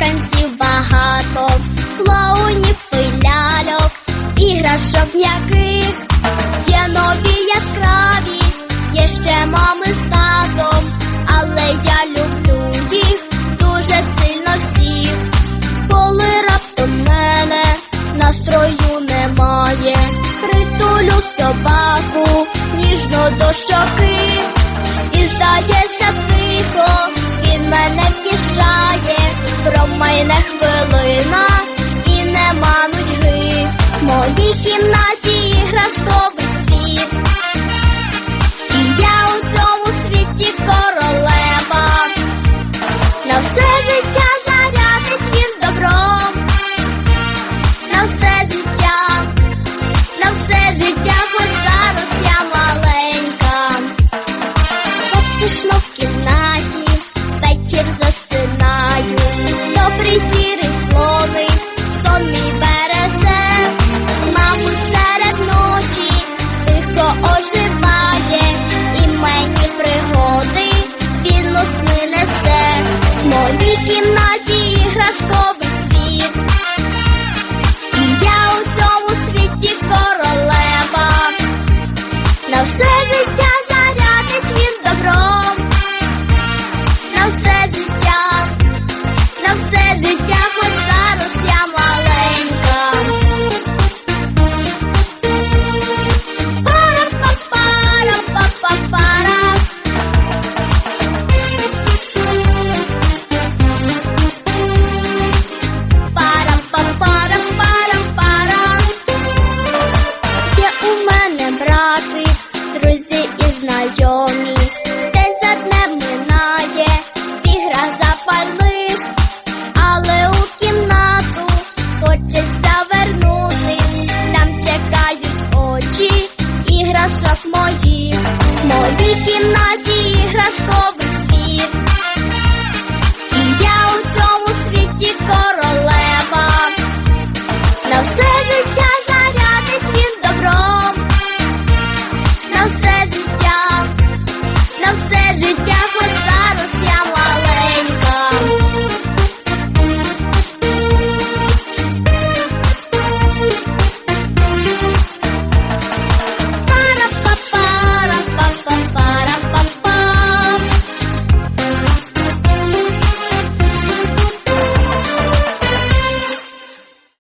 мешканців багато, клоунів і іграшок м'яких. до щоки, і здається тихо, він мене втішає, промайне хвилина і нема нудьги. В моїй кімнаті іграшковий життя.